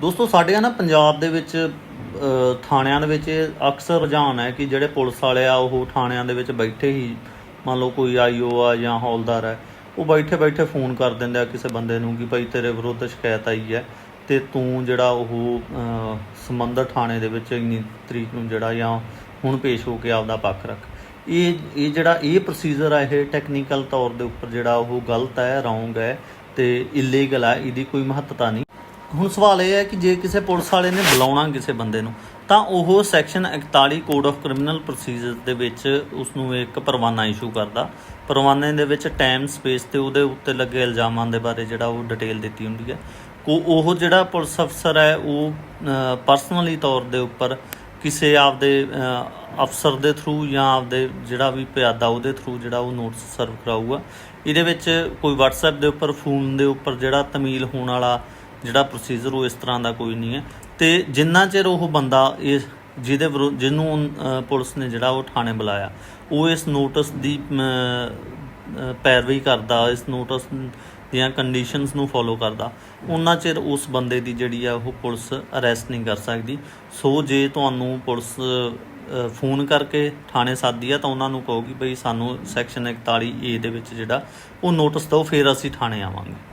ਦੋਸਤੋ ਸਾਡੇ ਆ ਨਾ ਪੰਜਾਬ ਦੇ ਵਿੱਚ ਥਾਣਿਆਂ ਦੇ ਵਿੱਚ ਇਹ ਅਕਸਰ ਰੁਝਾਨ ਹੈ ਕਿ ਜਿਹੜੇ ਪੁਲਿਸ ਵਾਲੇ ਆ ਉਹ ਥਾਣਿਆਂ ਦੇ ਵਿੱਚ ਬੈਠੇ ਹੀ ਮੰਨ ਲਓ ਕੋਈ ਆਈਓ ਆ ਜਾਂ ਹੌਲਦਾਰ ਹੈ ਉਹ ਬੈਠੇ ਬੈਠੇ ਫੋਨ ਕਰ ਦਿੰਦੇ ਆ ਕਿਸੇ ਬੰਦੇ ਨੂੰ ਕਿ ਭਾਈ ਤੇਰੇ ਵਿਰੁੱਧ ਸ਼ਿਕਾਇਤ ਆਈ ਹੈ ਤੇ ਤੂੰ ਜਿਹੜਾ ਉਹ ਅ, ਸੰਬੰਧਿਤ ਥਾਣੇ ਦੇ ਵਿੱਚ ਇੰਨੀ ਤਰੀਕ ਨੂੰ ਜਿਹੜਾ ਜਾਂ ਹੁਣ ਪੇਸ਼ ਹੋ ਕੇ ਆਪਦਾ ਪੱਖ ਰੱਖ। ਇਹ ਇਹ ਜਿਹੜਾ ਇਹ ਪ੍ਰੋਸੀਜਰ ਹੈ ਇਹ ਟੈਕਨੀਕਲ ਤੌਰ ਦੇ ਉੱਪਰ ਜਿਹੜਾ ਉਹ ਗਲਤ ਹੈ ਰੋਂਗ ਹੈ ਤੇ ਇਲੀਗਲ ਹੈ ਇਹਦੀ ਕੋਈ ਮਹੱਤਤਾ ਨਹੀਂ। ਹੁਣ ਸਵਾਲ ਇਹ ਹੈ ਕਿ ਜੇ ਕਿਸੇ ਪੁਲਿਸ ਵਾਲੇ ਨੇ ਬੁਲਾਉਣਾ ਕਿਸੇ ਬੰਦੇ ਨੂੰ, ਤਾਂ ਉਹ section 41 code of criminal procedure ਦੇ ਵਿੱਚ ਉਸ ਨੂੰ ਇੱਕ ਪਰਵਾਨਾ ਇਸ਼ੂ ਕਰਦਾ। ਪਰਵਾਨੇ ਦੇ ਵਿੱਚ ਟਾਈਮ ਸਪੇਸ ਤੇ ਉਹਦੇ ਉੱਤੇ ਲੱਗੇ ਇਲਜ਼ਾਮਾਂ ਦੇ ਬਾਰੇ ਜਿਹੜਾ ਉਹ ਡਿਟੇਲ ਦਿੱਤੀ ਹੁੰਦੀ ਹੈ। ਕੋ ਉਹ ਜਿਹੜਾ ਪੁਲਿਸ ਅਫਸਰ ਹੈ, ਉਹ ਪਰਸਨਲੀ ਤੌਰ ਦੇ ਉੱਪਰ ਕਿਸੇ ਆਪਦੇ ਅਫਸਰ ਦੇ ਥਰੂ ਜਾਂ ਆਪਦੇ ਜਿਹੜਾ ਵੀ ਪਿਆਦਾ ਉਹਦੇ ਥਰੂ ਜਿਹੜਾ ਉਹ ਨੋਟਿਸ ਸਰਵ ਕਰਾਊਗਾ। ਇਹਦੇ ਵਿੱਚ ਕੋਈ WhatsApp ਦੇ ਉੱਪਰ ਫੋਨ ਦੇ ਉੱਪਰ ਜਿਹੜਾ ਤਮੀਲ ਹੋਣ ਵਾਲਾ ਜਿਹੜਾ ਪ੍ਰੋਸੀਜਰ ਉਹ ਇਸ ਤਰ੍ਹਾਂ ਦਾ ਕੋਈ ਨਹੀਂ ਹੈ। ਤੇ ਜਿੰਨਾ ਚਿਰ ਉਹ ਬੰਦਾ ਇਸ ਜਿਹਦੇ ਵਿਰੁੱਧ ਜਿਹਨੂੰ ਪੁਲਿਸ ਨੇ ਜਿਹੜਾ ਉਹ ਥਾਣੇ ਬੁਲਾਇਆ, ਉਹ ਇਸ ਨੋਟਿਸ ਦੀ ਪੈਰਵੀ ਕਰਦਾ, ਇਸ ਨੋਟਿਸ ਦੀਆਂ ਕੰਡੀਸ਼ਨਸ ਨੂੰ ਫੋਲੋ ਕਰਦਾ, ਉਹਨਾਂ ਚਿਰ ਉਸ ਬੰਦੇ ਦੀ ਜਿਹੜੀ ਆ ਉਹ ਪੁਲਿਸ ਅਰੈਸਟ ਨਹੀਂ ਕਰ ਸਕਦੀ। ਸੋ ਜੇ ਤੁਹਾਨੂੰ ਪੁਲਿਸ ਫੋਨ ਕਰਕੇ ਥਾਣੇ ਸੱਦਦੀ ਆ, ਤਾਂ ਉਹਨਾਂ ਨੂੰ ਕਹੋ ਕਿ ਭਈ ਸਾਨੂੰ ਸੈਕਸ਼ਨ 41 ਏ ਦੇ ਵਿੱਚ ਜਿਹੜਾ ਉਹ ਨੋਟਿਸ ਦਿਓ, ਫਿਰ ਅਸੀਂ ਥਾਣੇ ਆਵਾਂਗੇ।